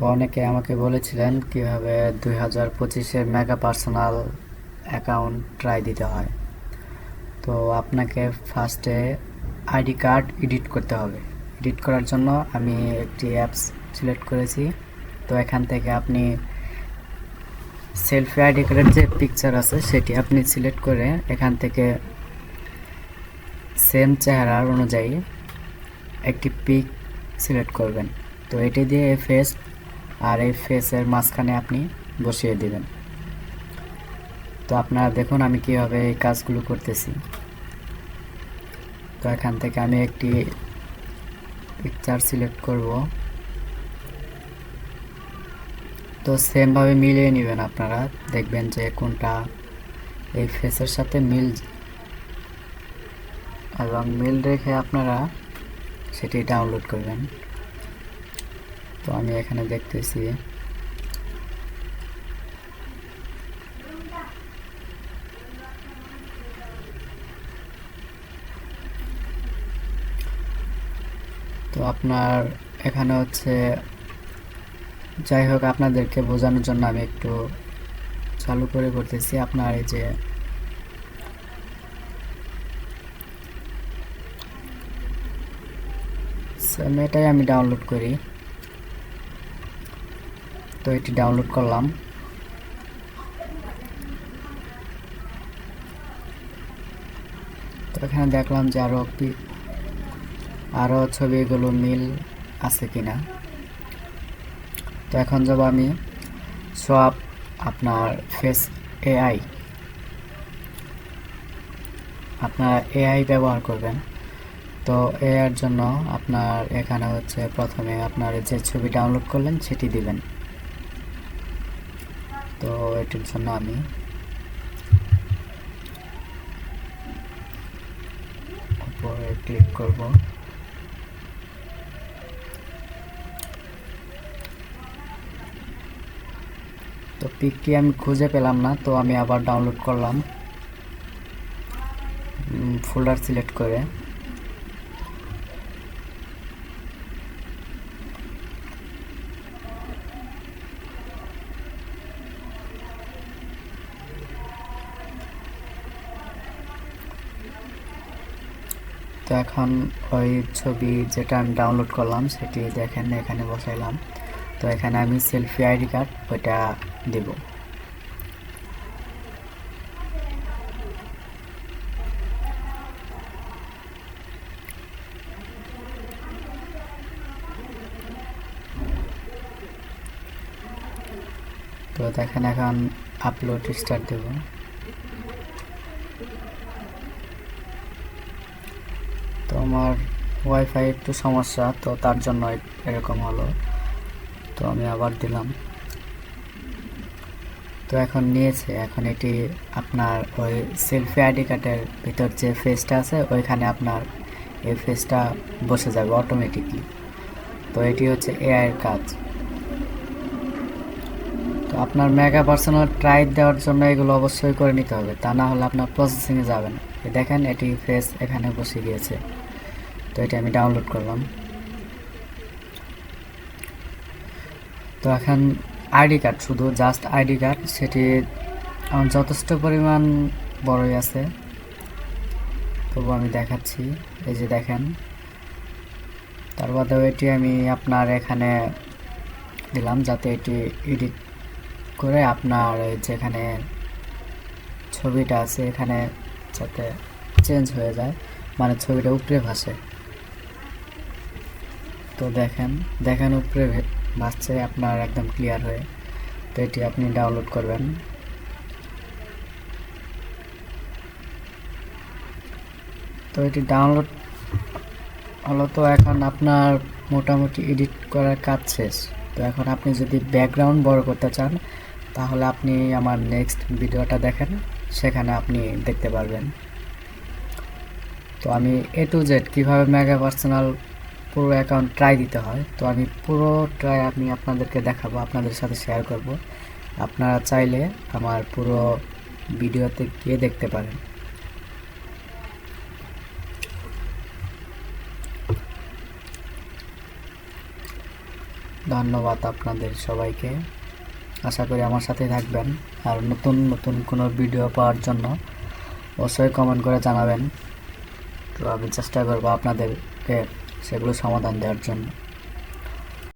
তো অনেকে আমাকে বলেছিলেন কীভাবে দুই হাজার পঁচিশের মেগা পার্সোনাল অ্যাকাউন্ট ট্রাই দিতে হয়। তো আপনাকে ফার্স্টে আইডি কার্ড এডিট করতে হবে। এডিট করার জন্য আমি একটি অ্যাপস সিলেক্ট করেছি। তো এখান থেকে আপনি সেলফি আইডি কার্ডের যে পিকচার আছে, সেটি আপনি সিলেক্ট করে এখান থেকে সেম চেহারার অনুযায়ী একটি পিক সিলেক্ট করবেন। তো এটি দিয়ে ফেস আর এই ফেসের মাঝখানে আপনি বসিয়ে দিবেন। তো আপনারা দেখুন আমি কীভাবে এই কাজগুলো করতেছি। তো এখান থেকে আমি একটি পিকচার সিলেক্ট করব। তো সেমভাবে মিলিয়ে নেবেন আপনারা। দেখবেন যে কোনটা এই ফেসের সাথে মিল এবং মিল রেখে আপনারা সেটি ডাউনলোড করবেন। তো আমি এখানে দেখতেছি। তো আপনার এখানে হচ্ছে, যাই হোক আপনাদেরকে বোঝানোর জন্য আমি একটু চালু করে করতেছি। আপনার এই যে এটাই আমি ডাউনলোড করি। তো এটি ডাউনলোড করলাম। তো এখানে দেখলাম যে আরও আরও ছবিগুলো মিল আছে কিনা। তো এখন যাব আমি সব আপনার ফেস এআই আপনার এআই ব্যবহার করবেন। তো এর জন্য আপনার এখানে হচ্ছে প্রথমে আপনার যে ছবি ডাউনলোড করলেন সেটি দিবেন। তো এটির জন্য আমি। উপরে ক্লিক করব। তো পিকটি আমি খুঁজে পেলাম না, তো আমি আবার ডাউনলোড করলাম। ফোল্ডার সিলেক্ট করে। তো এখন ওই ছবি যেটা আমি ডাউনলোড করলাম, সেটি দেখেন, এখানে বসাইলাম। তো এখানে আমি সেলফি আইডি কার্ড ওইটা দেব। তো দেখেন এখন আপলোড স্টার্ট দেব। আমার ওয়াইফাই একটু সমস্যা, তো তার জন্য এরকম হলো। তো আমি আবার দিলাম। তো এখন নিয়েছে, এখন এটি আপনার ওই সেলফি আইডি কার্ডের ভিতর যে ফেসটা আছে, ওইখানে আপনার এই ফেসটা বসে যাবে অটোমেটিকলি তো এটি হচ্ছে এআইয়ের কাজ। তো আপনার মেগা পার্সোনাল ট্রাই দেওয়ার জন্য এগুলো অবশ্যই করে নিতে হবে, তা না হলে আপনার প্রসেসিংয়ে যাবে না দেখেন, এটি ফেস এখানে বসে গিয়েছে এটি আমি ডাউনলোড করলাম। তো এখন আইডি কার্ড শুধু জাস্ট আইডি কার্ড সেটি আমার যথেষ্ট পরিমাণ বড়ই আছে। তবু আমি দেখাচ্ছি, এই যে দেখেন। তার বাদেও এটি আমি আপনার এখানে দিলাম, যাতে এটি এডিট করে আপনার যেখানে ছবিটা আছে, এখানে যাতে চেঞ্জ হয়ে যায়। মানে ছবিটা উপরে ভাসে। তো দেখেন দেখেন উপরে ভাসছে আপনার একদম ক্লিয়ার হয়ে, তো এটি আপনি ডাউনলোড করবেন। তো এটি ডাউনলোড হলো তো এখন আপনার মোটামুটি এডিট করার কাজ শেষ। তো এখন আপনি যদি ব্যাকগ্রাউন্ড বড় করতে চান, তাহলে আপনি আমার নেক্সট ভিডিওটা দেখেন, সেখানে আপনি দেখতে পারবেন। তো আমি এ টু জেড কীভাবে মেগা পার্সোনাল পুরো অ্যাকাউন্ট ট্রাই দিতে হয়। তো আমি পুরো ট্রাই আমি আপনাদেরকে দেখাবো, আপনাদের সাথে শেয়ার করব। আপনারা চাইলে আমার পুরো ভিডিওতে গিয়ে দেখতে পারেন। ধন্যবাদ আপনাদের সবাইকে। আশা করি আমার সাথে থাকবেন। আর নতুন নতুন কোনো ভিডিও পাওয়ার জন্য অবশ্যই কমেন্ট করে জানাবেন। তো আমি চেষ্টা করব আপনাদেরকে সেগুলো সমাধান দেওয়ার জন্য।